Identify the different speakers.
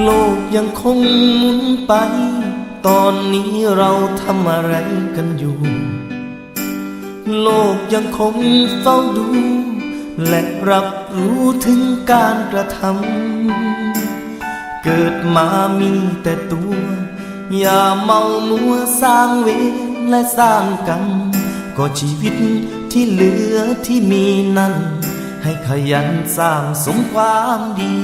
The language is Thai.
Speaker 1: โลกยังคงหมุนไป ตอนนี้เราทำอะไรกันอยู่ โลกยังคงเฝ้าดู และรับรู้ถึงการกระทำเกิดมามีแต่ตัว อย่าเมามัวสร้างเวรและสร้างกรรมก็ชีวิตที่เหลือที่มีนั้น ให้ขยันสร้างสมความดี